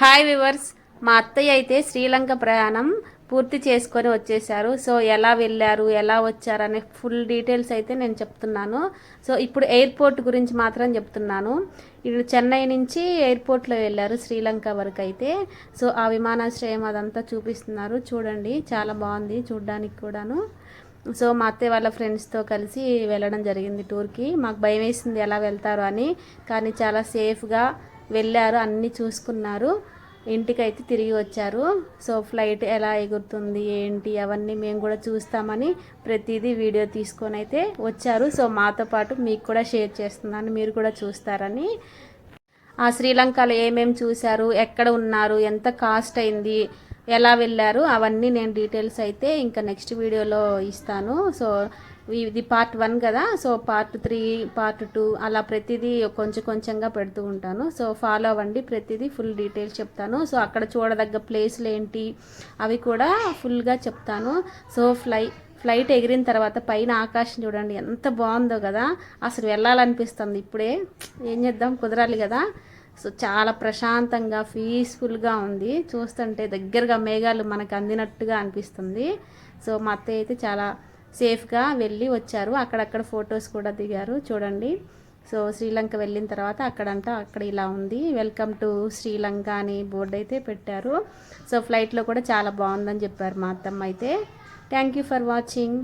Hi viewers మా అత్తయ్య అయితే శ్రీలంక ప్రయాణం పూర్తి చేసుకొని వచ్చేసారు సో ఎలా వెళ్ళారు ఎలా వచ్చారు అనే ఫుల్ డీటెయిల్స్ అయితే నేను చెప్తున్నాను. సో ఇప్పుడు ఎయిర్పోర్ట్ గురించి మాత్రం చెప్తున్నాను. ఇప్పుడు చెన్నై నుంచి ఎయిర్పోర్ట్లో వెళ్ళారు శ్రీలంక వరకు అయితే. సో ఆ విమానాశ్రయం అదంతా చూపిస్తున్నారు. చూడండి చాలా బాగుంది చూడడానికి కూడాను. సో మా అత్తయ్య వాళ్ళ ఫ్రెండ్స్తో కలిసి వెళ్ళడం జరిగింది టూర్కి. మాకు భయం వేసింది ఎలా వెళ్తారు అని కానీ చాలా సేఫ్గా వెళ్ళారు అన్నీ చూసుకున్నారు. ఇంటికైతే తిరిగి వచ్చారు. సో ఫ్లైట్ ఎలా ఎగురుతుంది ఏంటి అవన్నీ మేము కూడా చూస్తామని ప్రతిదీ వీడియో తీసుకొని అయితే వచ్చారు. సో మాతో పాటు మీకు కూడా షేర్ చేస్తున్నాను మీరు కూడా చూస్తారని. ఆ శ్రీలంకలో ఏమేమి చూశారు ఎక్కడ ఉన్నారు ఎంత కాస్ట్ అయింది ఎలా వెళ్ళారు అవన్నీ నేను డీటెయిల్స్ అయితే ఇంకా నెక్స్ట్ వీడియోలో ఇస్తాను. సో ఇది పార్ట్ వన్ కదా so part three part two అలా ప్రతిదీ కొంచెం కొంచెంగా పెడుతూ ఉంటాను. సో ఫాలో అవ్వండి ప్రతిదీ ఫుల్ డీటెయిల్స్ చెప్తాను. సో అక్కడ చూడదగ్గ ప్లేస్లు ఏంటి అవి కూడా ఫుల్గా చెప్తాను. సో ఫ్లై ఫ్లైట్ ఎగిరిన తర్వాత పైన ఆకాశం చూడండి ఎంత బాగుందో కదా అసలు వెళ్ళాలనిపిస్తుంది. ఇప్పుడే ఏం చేద్దాం కుదరాలి కదా. సో చాలా ప్రశాంతంగా పీస్ఫుల్గా ఉంది. చూస్తుంటే దగ్గరగా మేఘాలు మనకు అందినట్టుగా అనిపిస్తుంది. సో మా అత్తయ్య అయితే చాలా సేఫ్గా వెళ్ళి వచ్చారు. అక్కడక్కడ ఫొటోస్ కూడా దిగారు. చూడండి. సో శ్రీలంక వెళ్ళిన తర్వాత అక్కడంట అక్కడ ఇలా ఉంది. వెల్కమ్ టు శ్రీలంక అని బోర్డు అయితే పెట్టారు. సో ఫ్లైట్లో కూడా చాలా బాగుందని చెప్పారు మా అత్తమ్మ అయితే. Thank you for watching